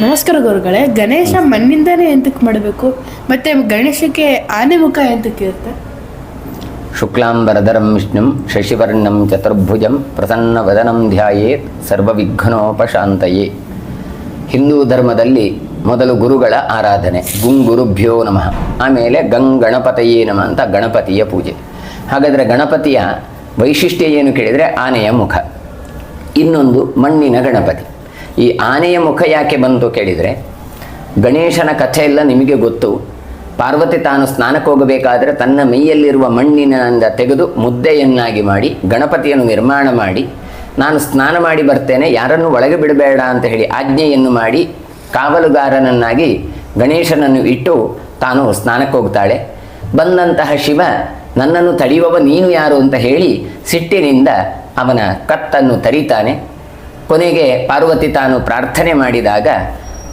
ನಮಸ್ಕಾರ ಗುರುಗಳೇ, ಗಣೇಶ ಮಣ್ಣಿಂದನೇ ಎಂತಕ್ಕೆ ಮಾಡಬೇಕು? ಮತ್ತೆ ಗಣೇಶಕ್ಕೆ ಆನೆ ಮುಖ ಎಂತಕ್ಕೆ ಇರುತ್ತೆ? ಶುಕ್ಲಾಂಬರಧರಂ ವಿಷ್ಣುಂ ಶಶಿವರ್ಣಂ ಚತುರ್ಭುಜಂ ಪ್ರಸನ್ನವದನಂ ಧ್ಯಾಯೇತ್ ಸರ್ವವಿಘ್ನೋಪಶಾಂತಯೇ. ಹಿಂದೂ ಧರ್ಮದಲ್ಲಿ ಮೊದಲು ಗುರುಗಳ ಆರಾಧನೆ, ಗುಂಗುರುಭ್ಯೋ ನಮಃ, ಆಮೇಲೆ ಗಂಗಣಪತಯೇ ನಮಃ ಅಂತ ಗಣಪತಿಯ ಪೂಜೆ. ಹಾಗಾದರೆ ಗಣಪತಿಯ ವೈಶಿಷ್ಟ್ಯ ಏನು ಕೇಳಿದರೆ ಆನೆಯ ಮುಖ. ಇನ್ನೊಂದು ಮಣ್ಣಿನ ಗಣಪತಿ. ಈ ಆನೆಯ ಮುಖ ಯಾಕೆ ಬಂತು ಕೇಳಿದರೆ, ಗಣೇಶನ ಕಥೆ ಎಲ್ಲ ನಿಮಗೆ ಗೊತ್ತು. ಪಾರ್ವತಿ ತಾನು ಸ್ನಾನಕ್ಕೆ ಹೋಗಬೇಕಾದರೆ ತನ್ನ ಮೈಯಲ್ಲಿರುವ ಮಣ್ಣಿನಿಂದ ತೆಗೆದು ಮುದ್ದೆಯನ್ನಾಗಿ ಮಾಡಿ, ಗಣಪತಿಯನ್ನು ನಿರ್ಮಾಣ ಮಾಡಿ, ನಾನು ಸ್ನಾನ ಮಾಡಿ ಬರ್ತೇನೆ, ಯಾರನ್ನು ಒಳಗೆ ಬಿಡಬೇಡ ಅಂತ ಹೇಳಿ ಆಜ್ಞೆಯನ್ನು ಮಾಡಿ, ಕಾವಲುಗಾರನನ್ನಾಗಿ ಗಣೇಶನನ್ನು ಇಟ್ಟು ತಾನು ಸ್ನಾನಕ್ಕೆ ಹೋಗ್ತಾಳೆ. ಬಂದಂತಹ ಶಿವ, ನನ್ನನ್ನು ತಡೆಯುವವ ನೀನು ಯಾರು ಅಂತ ಹೇಳಿ ಸಿಟ್ಟಿನಿಂದ ಅವನ ಕತ್ತನ್ನು ತರಿತಾನೆ. ಕೊನೆಗೆ ಪಾರ್ವತಿ ತಾನು ಪ್ರಾರ್ಥನೆ ಮಾಡಿದಾಗ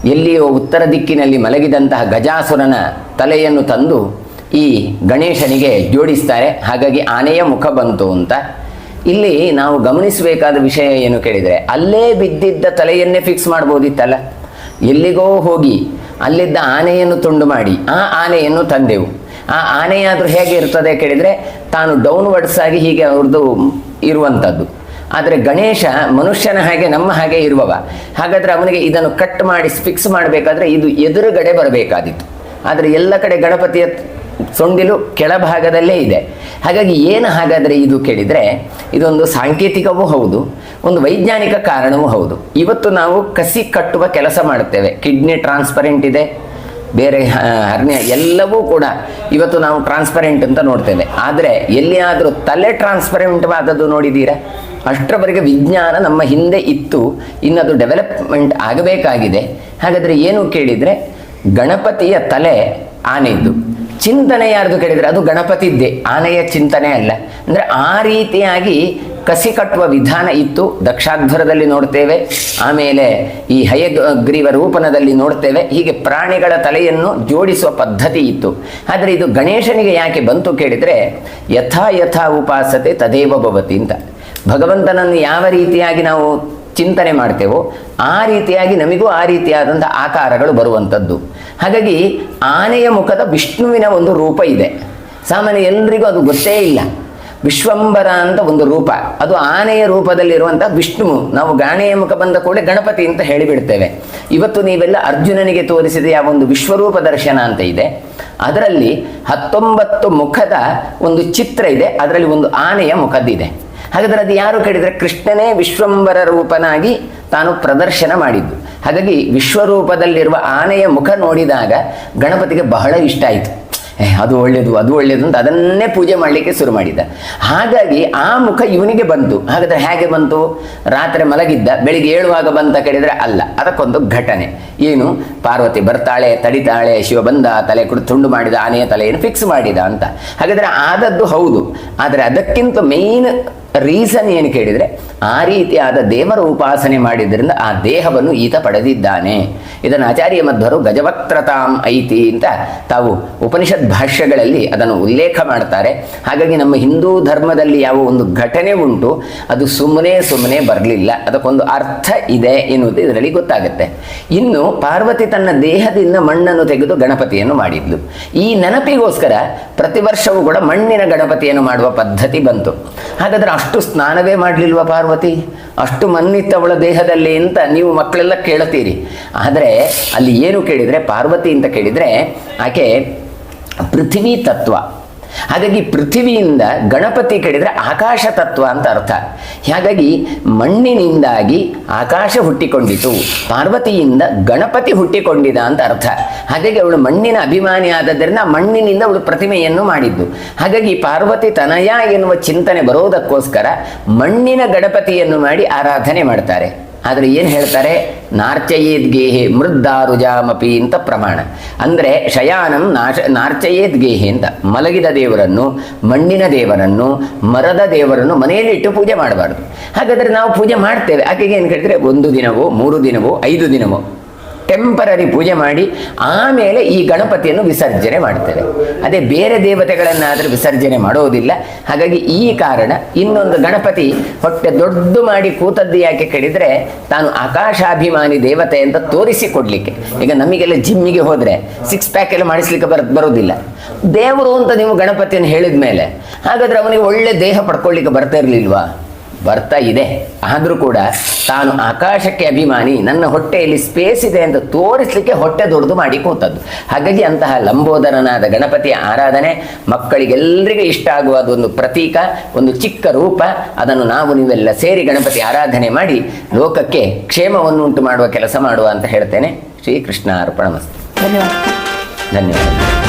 ಎಲ್ಲಿಯೋ ಉತ್ತರ ದಿಕ್ಕಿನಲ್ಲಿ ಮಲಗಿದಂತಹ ಗಜಾಸುರನ ತಲೆಯನ್ನು ತಂದು ಈ ಗಣೇಶನಿಗೆ ಜೋಡಿಸ್ತಾರೆ. ಹಾಗಾಗಿ ಆನೆಯ ಮುಖ ಬಂತು ಅಂತ. ಇಲ್ಲಿ ನಾವು ಗಮನಿಸಬೇಕಾದ ವಿಷಯ ಏನು ಕೇಳಿದರೆ, ಅಲ್ಲೇ ಬಿದ್ದಿದ್ದ ತಲೆಯನ್ನೇ ಫಿಕ್ಸ್ ಮಾಡ್ಬೋದಿತ್ತಲ್ಲ? ಎಲ್ಲಿಗೋ ಹೋಗಿ ಅಲ್ಲಿದ್ದ ಆನೆಯನ್ನು ತುಂಡು ಮಾಡಿ, ಆ ಆನೆಯನ್ನು ತಂದೆವು. ಆ ಆನೆಯಾದರೂ ಹೇಗೆ ಇರ್ತದೆ ಕೇಳಿದರೆ, ತಾನು ಡೌನ್ವರ್ಡ್ಸ್ ಆಗಿ ಹೀಗೆ ಅವ್ರದ್ದು ಇರುವಂಥದ್ದು ಆದರೆ ಗಣೇಶ ಮನುಷ್ಯನ ಹಾಗೆ ನಮ್ಮ ಹಾಗೆ ಇರುವವ. ಹಾಗಾದರೆ ಅವನಿಗೆ ಇದನ್ನು ಕಟ್ ಮಾಡಿ ಫಿಕ್ಸ್ ಮಾಡಬೇಕಾದ್ರೆ ಇದು ಎದುರುಗಡೆ ಬರಬೇಕಾದಿತ್ತು ಆದರೆ ಎಲ್ಲ ಕಡೆ ಗಣಪತಿಯ ಸೊಂಡಿಲು ಕೆಳಭಾಗದಲ್ಲೇ ಇದೆ. ಹಾಗಾಗಿ ಏನು ಹಾಗಾದರೆ ಇದು ಕೇಳಿದರೆ, ಇದೊಂದು ಸಾಂಕೇತಿಕವೂ ಹೌದು, ಒಂದು ವೈಜ್ಞಾನಿಕ ಕಾರಣವೂ ಹೌದು. ಇವತ್ತು ನಾವು ಕಸಿ ಕಟ್ಟುವ ಕೆಲಸ ಮಾಡುತ್ತೇವೆ. ಕಿಡ್ನಿ ಟ್ರಾನ್ಸ್ಪರೆಂಟ್ ಇದೆ, ಬೇರೆ ಹರ್ನಿಯ ಎಲ್ಲವೂ ಕೂಡ ಇವತ್ತು ನಾವು ಟ್ರಾನ್ಸ್ಪರೆಂಟ್ ಅಂತ ನೋಡ್ತೇವೆ. ಆದರೆ ಎಲ್ಲಿಯಾದರೂ ತಲೆ ಟ್ರಾನ್ಸ್ಪರೆಂಟ್ ಆದದ್ದು ನೋಡಿದ್ದೀರಾ? ಅಷ್ಟರವರೆಗೆ ವಿಜ್ಞಾನ ನಮ್ಮ ಹಿಂದೆ ಇತ್ತು, ಇನ್ನದು ಡೆವಲಪ್ಮೆಂಟ್ ಆಗಬೇಕಾಗಿದೆ. ಹಾಗಾದರೆ ಏನು ಕೇಳಿದರೆ, ಗಣಪತಿಯ ತಲೆ ಆನೆಯದ್ದು. ಚಿಂತನೆ ಯಾರ್ದು ಕೇಳಿದರೆ, ಅದು ಗಣಪತಿದ್ದೆ, ಆನೆಯ ಚಿಂತನೆ ಅಲ್ಲ. ಅಂದರೆ ಆ ರೀತಿಯಾಗಿ ಕಸಿ ಕಟ್ಟುವ ವಿಧಾನ ಇತ್ತು, ದಕ್ಷಾಧ್ವರದಲ್ಲಿ ನೋಡ್ತೇವೆ, ಆಮೇಲೆ ಈ ಹಯಗ್ರೀವ ರೂಪನದಲ್ಲಿ ನೋಡ್ತೇವೆ, ಹೀಗೆ ಪ್ರಾಣಿಗಳ ತಲೆಯನ್ನು ಜೋಡಿಸುವ ಪದ್ಧತಿ ಇತ್ತು. ಆದರೆ ಇದು ಗಣೇಶನಿಗೆ ಯಾಕೆ ಬಂತು ಕೇಳಿದರೆ, ಯಥಾ ಯಥಾ ಉಪಾಸತೆ ತದೇವ ಭವತಿ ಅಂತ. ಭಗವಂತನನ್ನು ಯಾವ ರೀತಿಯಾಗಿ ನಾವು ಚಿಂತನೆ ಮಾಡ್ತೇವೋ ಆ ರೀತಿಯಾಗಿ ನಮಗೂ ಆ ರೀತಿಯಾದಂಥ ಆಕಾರಗಳು ಬರುವಂಥದ್ದು. ಹಾಗಾಗಿ ಆನೆಯ ಮುಖದ ವಿಷ್ಣುವಿನ ಒಂದು ರೂಪ ಇದೆ. ಸಾಮಾನ್ಯ ಎಲ್ರಿಗೂ ಅದು ಗೊತ್ತೇ ಇಲ್ಲ. ವಿಶ್ವಂಬರ ಅಂತ ಒಂದು ರೂಪ. ಅದು ಆನೆಯ ರೂಪದಲ್ಲಿರುವಂಥ ವಿಷ್ಣು. ನಾವು ಗಾಣೆಯ ಮುಖ ಬಂದ ಕೂಡಲೇ ಗಣಪತಿ ಅಂತ ಹೇಳಿಬಿಡ್ತೇವೆ. ಇವತ್ತು ನೀವೆಲ್ಲ ಅರ್ಜುನನಿಗೆ ತೋರಿಸಿದ ಯಾವ ಒಂದು ವಿಶ್ವರೂಪ ದರ್ಶನ ಅಂತ ಇದೆ. ಅದರಲ್ಲಿ ಹತ್ತೊಂಬತ್ತು ಮುಖದ ಒಂದು ಚಿತ್ರ ಇದೆ. ಅದರಲ್ಲಿ ಒಂದು ಆನೆಯ ಮುಖದ್ದಿದೆ. ಹಾಗಾದರೆ ಅದು ಯಾರು ಕೇಳಿದರೆ ಕೃಷ್ಣನೇ ವಿಶ್ವಂಬರ ರೂಪನಾಗಿ ತಾನು ಪ್ರದರ್ಶನ ಮಾಡಿದ್ದು. ಹಾಗಾಗಿ ವಿಶ್ವರೂಪದಲ್ಲಿರುವ ಆನೆಯ ಮುಖ ನೋಡಿದಾಗ ಗಣಪತಿಗೆ ಬಹಳ ಇಷ್ಟ ಆಯಿತು. ಅದು ಒಳ್ಳೆಯದು ಅದು ಒಳ್ಳೆಯದು ಅಂತ ಅದನ್ನೇ ಪೂಜೆ ಮಾಡಲಿಕ್ಕೆ ಶುರು ಮಾಡಿದ್ದ. ಹಾಗಾಗಿ ಆ ಮುಖ ಇವನಿಗೆ ಬಂತು. ಹಾಗಾದರೆ ಹೇಗೆ ಬಂತು? ರಾತ್ರಿ ಮಲಗಿದ್ದ, ಬೆಳಿಗ್ಗೆ ಏಳುವಾಗ ಬಂತ ಕೇಳಿದರೆ ಅಲ್ಲ, ಅದಕ್ಕೊಂದು ಘಟನೆ. ಏನು? ಪಾರ್ವತಿ ಬರ್ತಾಳೆ, ತಡಿತಾಳೆ, ಶಿವ ಬಂದ, ತಲೆ ಕುಡಿದು ತುಂಡು ಮಾಡಿದ, ಆನೆಯ ತಲೆಯನ್ನು ಫಿಕ್ಸ್ ಮಾಡಿದ ಅಂತ. ಹಾಗಾದರೆ ಆದದ್ದು ಹೌದು. ಆದರೆ ಅದಕ್ಕಿಂತ ಮೇಯ್ನ್ ರೀಸನ್ ಏನು ಕೇಳಿದರೆ, ಆ ರೀತಿಯಾದ ದೇವರ ಉಪಾಸನೆ ಮಾಡಿದ್ರಿಂದ ಆ ದೇಹವನ್ನು ಈತ ಪಡೆದಿದ್ದಾನೆ. ಇದನ್ನು ಆಚಾರ್ಯ ಮಧ್ವರು ಗಜವಕ್ತ್ರತಾಂ ಐತಿ ಅಂತ ತಾವು ಉಪನಿಷತ್ ಭಾಷ್ಯಗಳಲ್ಲಿ ಅದನ್ನು ಉಲ್ಲೇಖ ಮಾಡ್ತಾರೆ. ಹಾಗಾಗಿ ನಮ್ಮ ಹಿಂದೂ ಧರ್ಮದಲ್ಲಿ ಯಾವ ಒಂದು ಘಟನೆ ಉಂಟು, ಅದು ಸುಮ್ಮನೆ ಸುಮ್ಮನೆ ಬರಲಿಲ್ಲ. ಅದಕ್ಕೊಂದು ಅರ್ಥ ಇದೆ ಎನ್ನುವುದು ಇದರಲ್ಲಿ ಗೊತ್ತಾಗುತ್ತೆ. ಇನ್ನು ಪಾರ್ವತಿ ತನ್ನ ದೇಹದಿಂದ ಮಣ್ಣನ್ನು ತೆಗೆದು ಗಣಪತಿಯನ್ನು ಮಾಡಿದ್ಲು. ಈ ನೆನಪಿಗೋಸ್ಕರ ಪ್ರತಿ ವರ್ಷವೂ ಕೂಡ ಮಣ್ಣಿನ ಗಣಪತಿಯನ್ನು ಮಾಡುವ ಪದ್ಧತಿ ಬಂತು. ಹಾಗಾದರೆ ಅಷ್ಟು ಸ್ನಾನವೇ ಮಾಡಲಿಲ್ವ ಪಾರ್ವತಿ? ಅಷ್ಟು ಮಣ್ಣಿತ್ತವಳ ದೇಹದಲ್ಲಿ ಅಂತ ನೀವು ಮಕ್ಕಳೆಲ್ಲ ಕೇಳುತ್ತೀರಿ. ಆದರೆ ಅಲ್ಲಿ ಏನು ಕೇಳಿದರೆ ಪಾರ್ವತಿ ಅಂತ ಕೇಳಿದರೆ ಆಕೆ ಪೃಥ್ವಿ ತತ್ವ. ಹಾಗಾಗಿ ಪೃಥ್ವಿಯಿಂದ ಗಣಪತಿ ಕಡಿದರೆ ಆಕಾಶ ತತ್ವ ಅಂತ ಅರ್ಥ. ಹಾಗಾಗಿ ಮಣ್ಣಿನಿಂದಾಗಿ ಆಕಾಶ ಹುಟ್ಟಿಕೊಂಡಿತು, ಪಾರ್ವತಿಯಿಂದ ಗಣಪತಿ ಹುಟ್ಟಿಕೊಂಡಿದ ಅಂತ ಅರ್ಥ. ಹಾಗಾಗಿ ಅವಳು ಮಣ್ಣಿನ ಅಭಿಮಾನಿ ಆದ್ದರಿಂದ ಮಣ್ಣಿನಿಂದ ಅವಳು ಪ್ರತಿಮೆಯನ್ನು ಮಾಡಿದ್ದು. ಹಾಗಾಗಿ ಪಾರ್ವತಿ ತನಯ ಎನ್ನುವ ಚಿಂತನೆ ಬರೋದಕ್ಕೋಸ್ಕರ ಮಣ್ಣಿನ ಗಣಪತಿಯನ್ನು ಮಾಡಿ ಆರಾಧನೆ ಮಾಡ್ತಾರೆ. ಆದರೆ ಏನು ಹೇಳ್ತಾರೆ? ನಾರ್ಚಯೇದ್ ಗೇಹೆ ಮೃದ್ದಾರುಜಾಮಪಿ ಅಂತ ಪ್ರಮಾಣ. ಅಂದರೆ ಶಯಾನಂ ನಾಶ ನಾರ್ಚಯೇದ್ ಗೇಹೆ ಅಂತ. ಮಲಗಿದ ದೇವರನ್ನು, ಮಣ್ಣಿನ ದೇವರನ್ನು, ಮರದ ದೇವರನ್ನು ಮನೆಯಲ್ಲಿಟ್ಟು ಪೂಜೆ ಮಾಡಬಾರ್ದು. ಹಾಗಾದರೆ ನಾವು ಪೂಜೆ ಮಾಡ್ತೇವೆ. ಆಕೆಗೆ ಏನು ಕೇಳಿದರೆ ಒಂದು ದಿನವೋ, ಮೂರು ದಿನವೋ, ಐದು ದಿನವೋ. ಟೆಂಪರರಿ ಪೂಜೆ ಮಾಡಿ ಆಮೇಲೆ ಈ ಗಣಪತಿಯನ್ನು ವಿಸರ್ಜನೆ ಮಾಡ್ತೇವೆ. ಅದೇ ಬೇರೆ ದೇವತೆಗಳನ್ನಾದರೂ ವಿಸರ್ಜನೆ ಮಾಡೋದಿಲ್ಲ. ಹಾಗಾಗಿ ಈ ಕಾರಣ ಇನ್ನೊಂದು ಗಣಪತಿ ಹೊಟ್ಟೆ ದೊಡ್ಡ ಮಾಡಿ ಕೂತದ್ದು ಯಾಕೆ ಕೇಳಿದರೆ ತಾನು ಆಕಾಶಾಭಿಮಾನಿ ದೇವತೆ ಅಂತ ತೋರಿಸಿ ಕೊಡ್ಲಿಕ್ಕೆ ಈಗ ನಮಗೆಲ್ಲ ಜಿಮ್ಮಿಗೆ ಹೋದರೆ ಸಿಕ್ಸ್ ಪ್ಯಾಕ್ ಎಲ್ಲ ಮಾಡಿಸ್ಲಿಕ್ಕೆ ಬರ, ಬರೋದಿಲ್ಲ. ದೇವರು ಅಂತ ನೀವು ಗಣಪತಿಯನ್ನು ಹೇಳಿದ ಮೇಲೆ ಹಾಗಾದ್ರೆ ಅವನಿಗೆ ಒಳ್ಳೆ ದೇಹ ಪಡ್ಕೊಳ್ಳಿಕ್ಕೆ ಬರ್ತಾ ಇರಲಿಲ್ವಾ? ಬರ್ತಾ ಇದೆ. ಆದರೂ ಕೂಡ ತಾನು ಆಕಾಶಕ್ಕೆ ಅಭಿಮಾನಿ ನನ್ನ ಹೊಟ್ಟೆಯಲ್ಲಿ ಸ್ಪೇಸ್ ಇದೆ ಅಂತ ತೋರಿಸ್ಲಿಕ್ಕೆ ಹೊಟ್ಟೆ ದೊಡ್ಡದು ಮಾಡಿ ಕೂತದ್ದು. ಹಾಗಾಗಿ ಅಂತಹ ಲಂಬೋದರನಾದ ಗಣಪತಿಯ ಆರಾಧನೆ ಮಕ್ಕಳಿಗೆಲ್ಲರಿಗೂ ಇಷ್ಟ ಆಗುವ ಅದೊಂದು ಪ್ರತೀಕ ಒಂದು ಚಿಕ್ಕ ರೂಪ. ಅದನ್ನು ನಾವು ನೀವೆಲ್ಲ ಸೇರಿ ಗಣಪತಿ ಆರಾಧನೆ ಮಾಡಿ ಲೋಕಕ್ಕೆ ಕ್ಷೇಮವನ್ನು ಉಂಟು ಮಾಡುವ ಕೆಲಸ ಮಾಡುವ ಅಂತ ಹೇಳ್ತೇನೆ. ಶ್ರೀಕೃಷ್ಣ ಅರ್ಪಣ ಮಸ್ತು. ಧನ್ಯವಾದ. ಧನ್ಯವಾದ.